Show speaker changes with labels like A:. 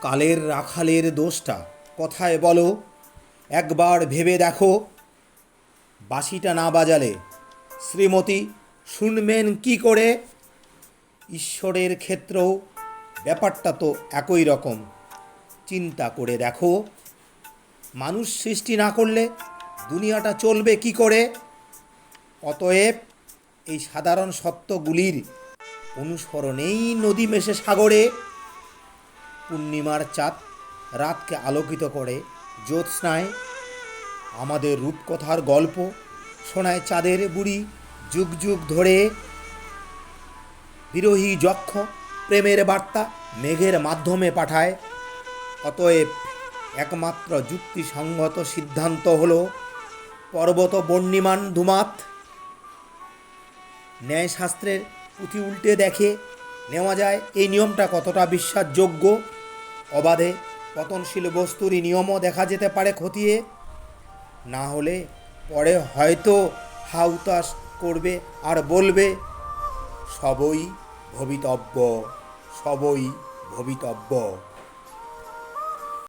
A: কালের রাখালের দোষটা। কথায় বলো, একবার ভেবে দেখো, বাঁশিটা না বাজালে। শ্রীমতী, শুনবেন কি করে? ঈশ্বরের ক্ষেত্রেও ব্যাপারটা তো একই রকম। চিন্তা করে দেখো, মানুষ সৃষ্টি না করলে দুনিয়াটা চলবে কি করে? অতএব এই সাধারণ সত্যগুলির অনুসরণেই নদী মেশে সাগরে পূর্ণিমার চাঁদ রাতকে আলোকিত করে। জ্যোৎস্নায় আমাদের রূপকথার গল্প শোনায় চাঁদের বুড়ি যুগ যুগ ধরে। বিরোহী যক্ষ প্রেমের বার্তা মেঘের মাধ্যমে পাঠায়। অতএব একমাত্র যুক্তিসঙ্গত সিদ্ধান্ত হলো পর্বত বর্ণিমান ধুমাত। ন্যায়শাস্ত্রের পুঁথি উল্টে দেখে নেওয়া যায় এই নিয়মটা কতটা বিশ্বাসযোগ্য। অবাধে পতনশীল বস্তুর নিয়মও দেখা যেতে পারে খতিয়ে। না হলে পরে হয়তো হাউতাস করবে আর বলবে, সবই ভবিতব্য সবই ভবিতব্য।